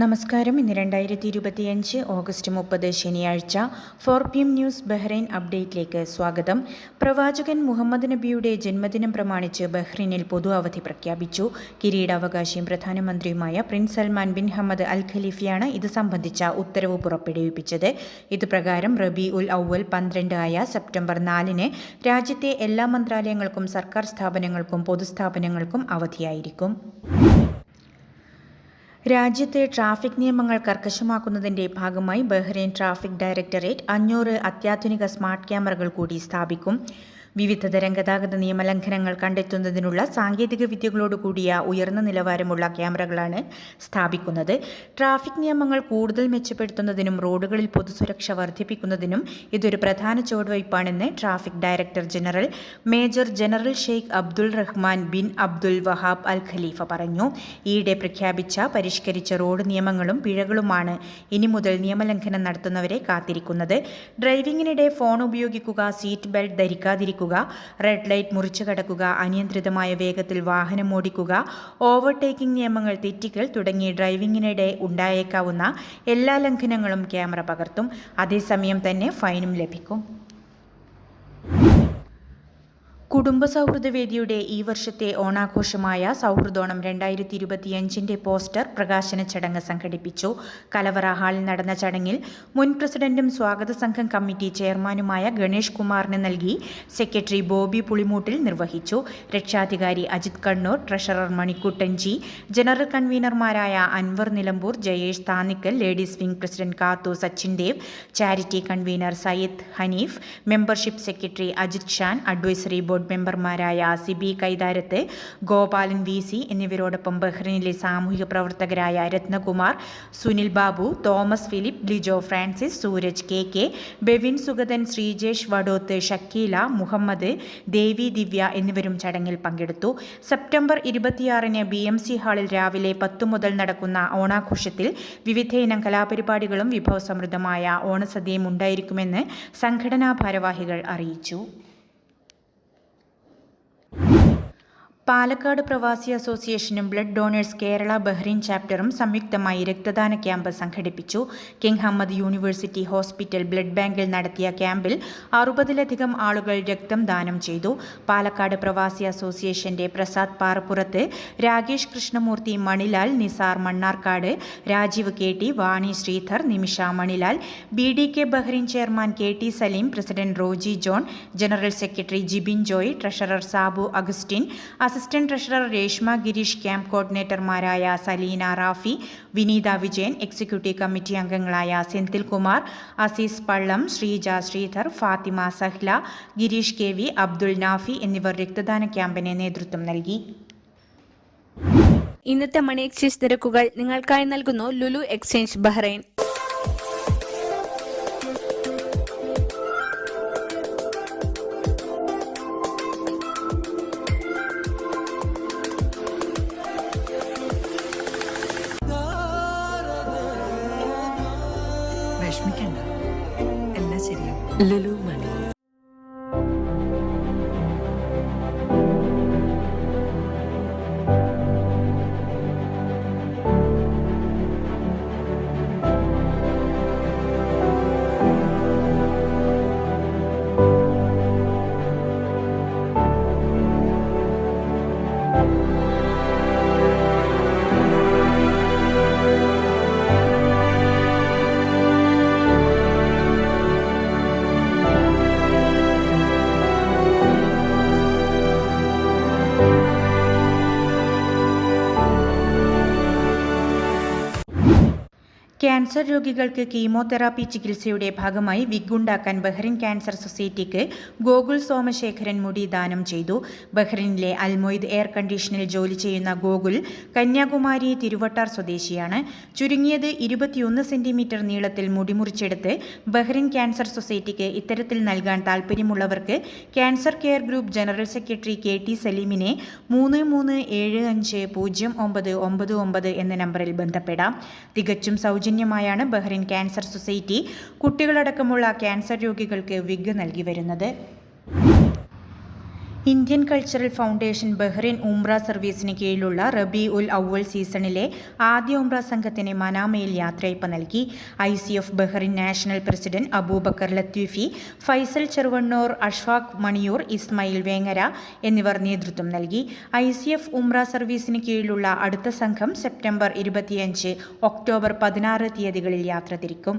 നമസ്കാരം. ഇന്ന് രണ്ടായിരത്തി ഇരുപത്തിയഞ്ച് ഓഗസ്റ്റ് മുപ്പത് ശനിയാഴ്ച four P M news Bahrain അപ്ഡേറ്റിലേക്ക് സ്വാഗതം. പ്രവാചകൻ മുഹമ്മദ് നബിയുടെ ജന്മദിനം പ്രമാണിച്ച് ബഹ്റൈനിൽ പൊതു അവധി പ്രഖ്യാപിച്ചു. കിരീടാവകാശിയും പ്രധാനമന്ത്രിയുമായ prince Salman bin Hamad Al ഖലീഫിയാണ് ഇത് സംബന്ധിച്ച ഉത്തരവ് പുറപ്പെടുവിപ്പിച്ചത്. ഇതുപ്രകാരം റബി ഉൽ ഔവൽ പന്ത്രണ്ട് ആയ സെപ്റ്റംബർ നാലിന് രാജ്യത്തെ എല്ലാ മന്ത്രാലയങ്ങൾക്കും സർക്കാർ സ്ഥാപനങ്ങൾക്കും പൊതുസ്ഥാപനങ്ങൾക്കും അവധിയായിരിക്കും. രാജ്യത്തെ ട്രാഫിക് നിയമങ്ങൾ കർക്കശമാക്കുന്നതിന്റെ ഭാഗമായി ബഹ്റൈൻ ട്രാഫിക് ഡയറക്ടറേറ്റ് അഞ്ഞൂറ് അത്യാധുനിക സ്മാർട്ട് ക്യാമറകൾ കൂടി സ്ഥാപിക്കും. വിവിധതരം ഗതാഗത നിയമലംഘനങ്ങൾ കണ്ടെത്തുന്നതിനുള്ള സാങ്കേതിക വിദ്യകളോടുകൂടിയ ഉയർന്ന നിലവാരമുള്ള ക്യാമറകളാണ് സ്ഥാപിക്കുന്നത്. ട്രാഫിക് നിയമങ്ങൾ കൂടുതൽ മെച്ചപ്പെടുത്തുന്നതിനും റോഡുകളിൽ പൊതുസുരക്ഷ വർദ്ധിപ്പിക്കുന്നതിനും ഇതൊരു പ്രധാന ചുവടുവയ്പ്പാണെന്ന് traffic director general major general Sheikh Abdul Rahman bin Abdul Wahab Al Khalifa പറഞ്ഞു. ഈയിടെ പ്രഖ്യാപിച്ച പരിഷ്കരിച്ച റോഡ് നിയമങ്ങളും പിഴകളുമാണ് ഇനി മുതൽ നിയമലംഘനം നടത്തുന്നവരെ കാത്തിരിക്കുന്നത്. ഡ്രൈവിംഗിനിടെ ഫോൺ ഉപയോഗിക്കുക സീറ്റ് ബെൽറ്റ് ധരിക്കാതിരിക്കുക റെഡ് ലൈറ്റ് മുറിച്ചു കടക്കുക. അനിയന്ത്രിതമായ വേഗത്തിൽ വാഹനം ഓടിക്കുക. ഓവർടേക്കിംഗ് നിയമങ്ങൾ തെറ്റിക്കൽ തുടങ്ങി ഡ്രൈവിംഗിനിടെ ഉണ്ടായേക്കാവുന്ന എല്ലാ ലംഘനങ്ങളും ക്യാമറ പകർത്തും. അതേസമയം തന്നെ ഫൈനും ലഭിക്കും. കുടുംബ സൗഹൃദ വേദിയുടെ ഈ വർഷത്തെ ഓണാഘോഷമായ സൗഹൃദോണം രണ്ടായിരത്തി ഇരുപത്തിയഞ്ചിന്റെ പോസ്റ്റർ പ്രകാശന ചടങ്ങ് സംഘടിപ്പിച്ചു. കലവറ ഹാളിൽ നടന്ന ചടങ്ങിൽ മുൻ പ്രസിഡന്റും സ്വാഗത സംഘം കമ്മിറ്റി ചെയർമാനുമായ ഗണേഷ് കുമാറിന് നൽകി സെക്രട്ടറി ബോബി പുളിമൂട്ടിൽ നിർവഹിച്ചു. രക്ഷാധികാരി Ajith Kannur treasurer Manikuttan G general കൺവീനർമാരായ Anwar Nilambur Jayesh Thanikkal ladies wing president Kathu Sachin Dev charity convener Sayyid Haneef membership secretary Ajith Shan advisory board മെമ്പർമാരായ സിബി കൈതാരത്ത് ഗോപാലൻ വി സി എന്നിവരോടൊപ്പം ബഹ്റിനിലെ സാമൂഹിക പ്രവർത്തകരായ രത്നകുമാർ സുനിൽ ബാബു തോമസ് ഫിലിപ്പ് ലിജോ ഫ്രാൻസിസ് സൂരജ് കെ കെ ബെവിൻ സുഗതൻ ശ്രീജേഷ് വഡോത്ത് ഷക്കീല മുഹമ്മദ് ദേവി ദിവ്യ എന്നിവരും ചടങ്ങിൽ പങ്കെടുത്തു. സെപ്റ്റംബർ ഇരുപത്തിയാറിന് B M C ഹാളിൽ രാവിലെ പത്തു മുതൽ നടക്കുന്ന ഓണാഘോഷത്തിൽ വിവിധയിനം കലാപരിപാടികളും വിഭവസമൃദ്ധമായ ഓണസദ്യയും ഉണ്ടായിരിക്കുമെന്ന് സംഘടനാ ഭാരവാഹികൾ അറിയിച്ചു. പാലക്കാട് പ്രവാസി അസോസിയേഷനും ബ്ലഡ് ഡോണേഴ്സ് കേരള ബഹ്റൈൻ ചാപ്റ്ററും സംയുക്തമായി രക്തദാന ക്യാമ്പ് സംഘടിപ്പിച്ചു. King Hamad university hospital blood ബാങ്കിൽ നടത്തിയ ക്യാമ്പിൽ അറുപതിലധികം ആളുകൾ രക്തം ദാനം ചെയ്തു. പാലക്കാട് പ്രവാസി അസോസിയേഷന്റെ Prasad Parappurath Rakesh Krishnamoorthy Manilal Nisar Mannarkkad Rajeev K T Vani Sreedhar Nimisha Manilal B D K Bahrain chairman K T Saleem president Roji John general secretary Jibin Joy treasurer Sabu Augustine treasurer Reshma Gireesh camp കോർഡിനേറ്റർമാരായ Saleena Rafi Vineetha Vijayan executive committee അംഗങ്ങളായ Senthil Kumar Azeez Pallam Sreeja Sreedhar Fathima Sahla Girish K V Abdul Nafi എന്നിവർ രക്തദാന ക്യാമ്പിന് നേതൃത്വം നൽകി. ഇന്നത്തെ money exchange നിരക്കുകൾ നിങ്ങൾക്കായി നൽകുന്നു ലുലു എക്സ്ചേഞ്ച് ബഹ്റൈൻ. లులుమణి ക്യാൻസർ രോഗികൾക്ക് കീമോതെറാപ്പി ചികിത്സയുടെ ഭാഗമായി വിഗുണ്ടാക്കാൻ ബഹ്റിൻ ക്യാൻസർ സൊസൈറ്റിക്ക് ഗോകുൽ സോമശേഖരൻ മുടി ദാനം ചെയ്തു. ബഹ്റിനിലെ അൽമൊയ്ദ് എയർ കണ്ടീഷനിൽ ജോലി ചെയ്യുന്ന ഗോകുൽ കന്യാകുമാരി തിരുവട്ടാർ സ്വദേശിയാണ്. ചുരുങ്ങിയത് ഇരുപത്തിയൊന്ന് സെന്റിമീറ്റർ നീളത്തിൽ മുടി മുറിച്ചെടുത്ത് ബഹ്റിൻ ക്യാൻസർ സൊസൈറ്റിക്ക് ഇത്തരത്തിൽ നൽകാൻ താൽപ്പര്യമുള്ളവർക്ക് cancer care group general secretary K T സലീമിനെ മൂന്ന് മൂന്ന് ഏഴ് അഞ്ച് പൂജ്യം ഒമ്പത് ഒമ്പത് ഒമ്പത് എന്ന നമ്പറിൽ ബന്ധപ്പെടാം. തികച്ചും സൗജന്യമായാണ് ബഹ്റിൻ ക്യാൻസർ സൊസൈറ്റി കുട്ടികളടക്കമുള്ള ക്യാൻസർ രോഗികൾക്ക് വിഗ് നൽകി വരുന്നത്. ഇന്ത്യൻ കൾച്ചറൽ ഫൗണ്ടേഷൻ ബഹ്റിൻ ഉംറ സർവീസിന് കീഴിലുള്ള റബി ഉൽ അവൽ സീസണിലെ ആദ്യ ഉംറ സംഘത്തിന് മനാമയിൽ യാത്രയപ്പ് നൽകി. I C F Bahrain national president Aboobacker Latheefi Faisal Cheruvannur Ashfaq Maniyur Ismail Vengara എന്നിവർ നേതൃത്വം നൽകി. ഐ സി എഫ് ഉംറ സർവീസിന് കീഴിലുള്ള അടുത്ത സംഘം സെപ്റ്റംബർ ഇരുപത്തിയഞ്ച് ഒക്ടോബർ പതിനാറ് തീയതികളിൽ യാത്ര തിരിക്കും.